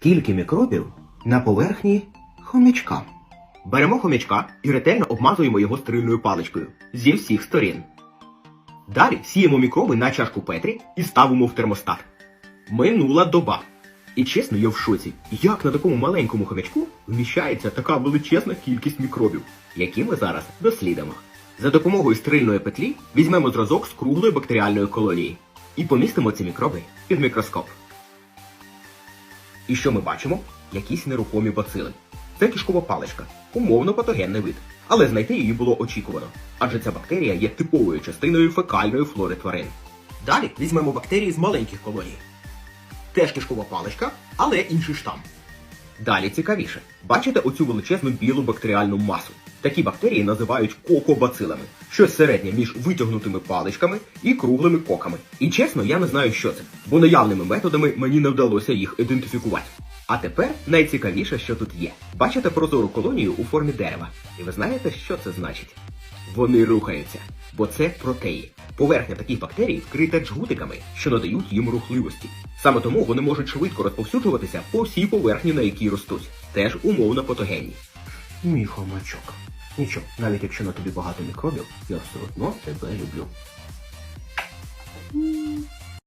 Скільки мікробів на поверхні хомячка? Беремо хомячка і ретельно обмазуємо його стерильною паличкою зі всіх сторін. Далі сіємо мікроби на чашку Петрі і ставимо в термостат. Минула доба. І чесно, я в шоці, як на такому маленькому хомячку вміщається така величезна кількість мікробів, які ми зараз дослідимо. За допомогою стерильної петлі візьмемо зразок з круглої бактеріальної колонії і помістимо ці мікроби під мікроскоп. І що ми бачимо? Якісь нерухомі бацили. Це кишкова паличка, умовно патогенний вид. Але знайти її було очікувано, адже ця бактерія є типовою частиною фекальної флори тварин. Далі візьмемо бактерії з маленьких колоній. Теж кишкова паличка, але інший штам. Далі цікавіше. Бачите оцю величезну білу бактеріальну масу? Такі бактерії називають кокобацилами, щось середнє між витягнутими паличками і круглими коками. І чесно, я не знаю, що це, бо наявними методами мені не вдалося їх ідентифікувати. А тепер найцікавіше, що тут є. Бачите прозору колонію у формі дерева. І ви знаєте, що це значить? Вони рухаються, бо це протеї. Поверхня таких бактерій вкрита джгутиками, що надають їм рухливості. Саме тому вони можуть швидко розповсюджуватися по всій поверхні, на якій ростуть, теж умовно патогенні. Мій хомачок. Нічого, навіть якщо на тобі багато мікробів, я все одно тебе люблю.